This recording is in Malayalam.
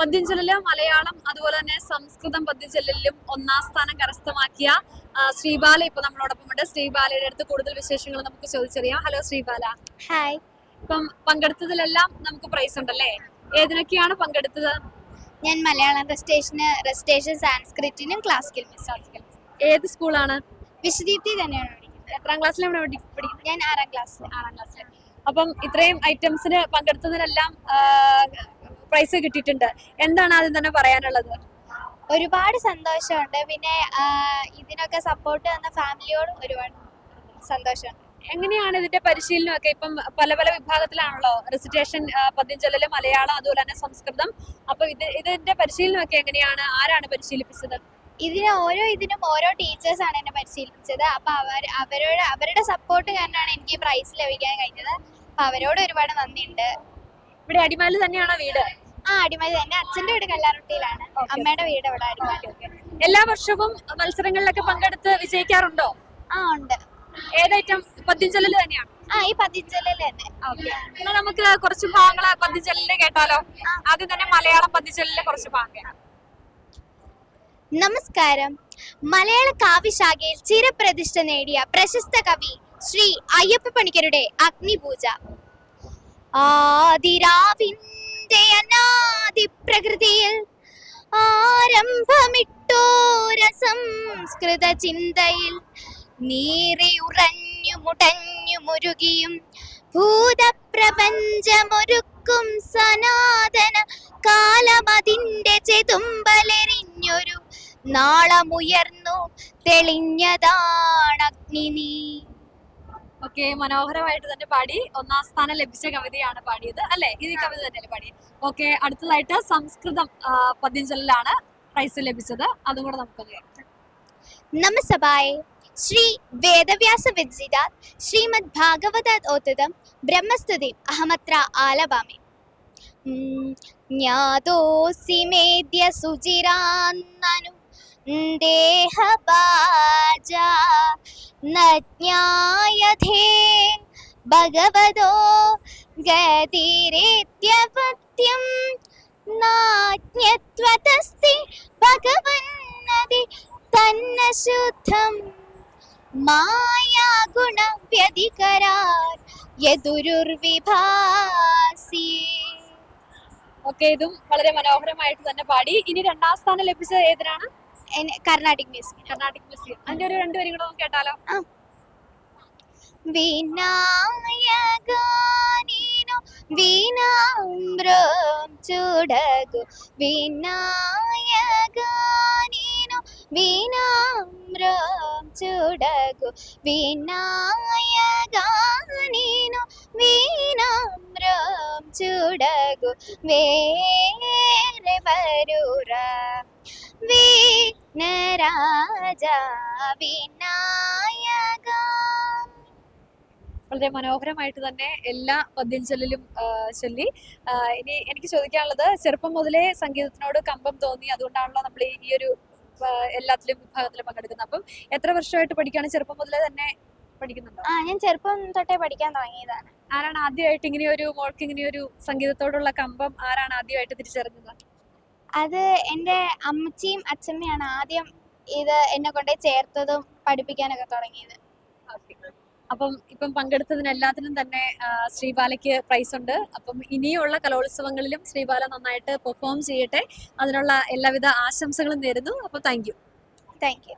പദ്യഞ്ചലിൽ മലയാളം അതുപോലെ തന്നെ സംസ്കൃതം പദ്യഞ്ചൊല്ലിലും ഒന്നാം സ്ഥാനം കരസ്ഥമാക്കിയ ശ്രീബാല ഇപ്പൊ നമ്മളോടൊപ്പം ഉണ്ട്. ശ്രീബാലയുടെ അടുത്ത് കൂടുതൽ വിശേഷങ്ങൾ നമുക്ക് ചോദിച്ചറിയാം. ഹലോ ശ്രീബാല. ഹായ് ഇപ്പം പങ്കെടുത്തതിലെല്ലാം നമുക്ക് പ്രൈസ് ഉണ്ടല്ലേ? ഏതിനൊക്കെയാണ് പങ്കെടുത്തത്? ഞാൻ മലയാളം റെസ്റ്റേഷന് റെസ്റ്റേഷൻ സാൻസ്ക്രിറ്റിനും ക്ലാസിക്കൽ മ്യൂസിക് ഏത് സ്കൂളാണ്? വിശദീപ്തി തന്നെയാണ് പഠിക്കുന്നത്. എത്രാം ക്ലാസ്സിലാണ് പഠിക്കുന്നത്? ഞാൻ ആറാം ക്ലാസ്സിൽ ആറാം ക്ലാസ്സിൽ അപ്പം ഇത്രയും ഐറ്റംസിന് പങ്കെടുത്തതിനെല്ലാം പ്രൈസ് കിട്ടിയിട്ടുണ്ട്. എന്താണ് ആദ്യം തന്നെ പറയാനുള്ളത്? ഒരുപാട് സന്തോഷമുണ്ട്. പിന്നെ ഇതിനൊക്കെ സപ്പോർട്ട് തന്ന ഫാമിലിയോടും ഒരുപാട് സന്തോഷമുണ്ട്. എങ്ങനെയാണ് ഇതിന്റെ പരിശീലനം ഒക്കെ ഇപ്പം പല പല വിഭാഗത്തിലാണല്ലോ. റെസിറ്റേഷൻ പദ്യഞ്ചൊല്ലല് മലയാളം അതുപോലെ തന്നെ സംസ്കൃതം. അപ്പൊ ഇത് ഇതിന്റെ പരിശീലനം ഒക്കെ എങ്ങനെയാണ്? ആരാണ് പരിശീലിപ്പിച്ചത്? ഇതിന് ഓരോ ഇതിനും ഓരോ ടീച്ചേഴ്സ് ആണ് എന്നെ പരിശീലിപ്പിച്ചത്. അപ്പൊ അവർ അവരോട് അവരുടെ സപ്പോർട്ട് കാരണമാണ് എനിക്ക് പ്രൈസ് ലഭിക്കാൻ കഴിഞ്ഞത്. അപ്പൊ അവരോട് ഒരുപാട് നന്ദിയുണ്ട്. ഇവിടെ അടിമാലി തന്നെയാണോ വീട്? ആ തന്നെ. അച്ഛന്റെ വീട് കല്ലാറുട്ടിയിലാണ്. അമ്മയുടെ വീട് ഇവിടെ അടിമാലി എല്ലാ വർഷവും മത്സരങ്ങളിലൊക്കെ പങ്കെടുത്ത് വിജയിക്കാറുണ്ടോ? ആ ഉണ്ട്. ഏതൈറ്റം? പതിഞ്ചലിൽ തന്നെയാണ് ആ ഈ പതിച്ചലിൽ തന്നെ. നമുക്ക് കുറച്ച് ഭാഗങ്ങൾ പതിഞ്ചലിൽ കേട്ടാലോ? ആദ്യം തന്നെ മലയാളം പതിഞ്ചലിലെ കുറച്ച് ഭാഗം. നമസ്കാരം. മലയാള കാവ്യശാഖയിൽ ചിരപ്രതിഷ്ഠ നേടിയ പ്രശസ്ത കവി ശ്രീ അയ്യപ്പ പണിക്കരുടെ അഗ്നിപൂജ. ആദിരാവിന്റെ അനാദി പ്രകൃതിയിൽ ആരംഭമിട്ടോര സംസ്കൃത ചിന്തയിൽ നീറിയുറഞ്ഞു മുടഞ്ഞു മുരുകിയും ഭൂതപ്രപഞ്ചമൊരുക്കും സനാതന കാലമതിന്റെ ചെതുമ്പലെറിഞ്ഞൊരു നാളമുയർന്നു തെളിഞ്ഞതാണഗ്നി ഓക്കെ മനോഹരമായിട്ട് തന്നെ പാടി. ഒന്നാം സ്ഥാനം ലഭിച്ച കവിതയാണ് പാടിയത് അല്ലെ? ഇത് ഈ കവിത തന്നെയല്ലേ പാടി ഓക്കെ അടുത്തതായിട്ട് സംസ്കൃതം പതിഞ്ചലിലാണ് പ്രൈസ് ലഭിച്ചത്. അതും കൂടെ നമുക്ക് നമസഭായെ ശ്രീ വേദവ്യാസ വിജിതാത് ശ്രീമദ് ഭാഗവതാത് ഓത്തതം ബ്രഹ്മസ്തുതി അഹമത്ര ആലപാമി ഉം, ജ്ഞാതോസി മേദ്യ സുചിരാന്നനു ദേഹബാജ ന ജ്ഞായധേ ഭഗവതോ ഗതിരേത്യപത്യം നാജ്ഞത്വതസ്തി ഭഗവന്നതി തന്ന ശുദ്ധം മായാഗുണ വ്യതികരാർ യദുരുർവിഭാസി ഓക്കെ ഇതും വളരെ മനോഹരമായിട്ട് തന്നെ പാടി. ഇനി രണ്ടാം സ്ഥാനം ലഭിച്ചത് ഏതിനാണ്? കർണാടിക് മ്യൂസിക് കർണാടിക് മ്യൂസിക് അതിന്റെ ഒരു കൂടെ നമുക്ക് കേട്ടാലോ? വിനായകാനീനോ വിനാമ്രം ചുടകു. വിനായകാനീനോ വിനാമ്രം ചുടകു. വിനായകാനീനോ വിനാമ്രം ചുടകു. വേറെ വരൂറ വിനായക വളരെ മനോഹരമായിട്ട് തന്നെ എല്ലാ പദ്യം ചൊല്ലിലും ചൊല്ലി. ഇനി എനിക്ക് ചോദിക്കാനുള്ളത് ചെറുപ്പം മുതലേ സംഗീതത്തിനോട് കമ്പം തോന്നി. അതുകൊണ്ടാണല്ലോ നമ്മൾ ഈ ഒരു എല്ലാത്തിലും വിഭാഗത്തിലും പങ്കെടുക്കുന്നത്. അപ്പം എത്ര വർഷമായിട്ട് പഠിക്കുകയാണ് ചെറുപ്പം മുതലേ തന്നെ പഠിക്കുന്നുണ്ടോ? ആ ഞാൻ ചെറുപ്പം തൊട്ടേ പഠിക്കാൻ തുടങ്ങിയതാണ്. ആരാണ് ആദ്യമായിട്ട് ഇങ്ങനെ ഒരു മോൾക്ക് ഇങ്ങനെ ഒരു സംഗീതത്തോടുള്ള കമ്പം ആരാണ് ആദ്യമായിട്ട് തിരിച്ചറിഞ്ഞത്? അത് എന്റെ അമ്മച്ചിയും അച്ഛമ്മയാണ് ആദ്യം ഇത് എന്നെ കൊണ്ട് ചേർത്തതും പഠിപ്പിക്കാനൊക്കെ തുടങ്ങിയത്. അപ്പം ഇപ്പം പങ്കെടുത്തതിന് എല്ലാത്തിനും തന്നെ ശ്രീബാലയ്ക്ക് പ്രൈസ് ഉണ്ട് അപ്പം ഇനിയുള്ള കലോത്സവങ്ങളിലും ശ്രീബാല നന്നായിട്ട് പെർഫോം ചെയ്യട്ടെ. അതിനുള്ള എല്ലാവിധ ആശംസകളും നേരുന്നു. അപ്പോൾ താങ്ക് യു. Thank you.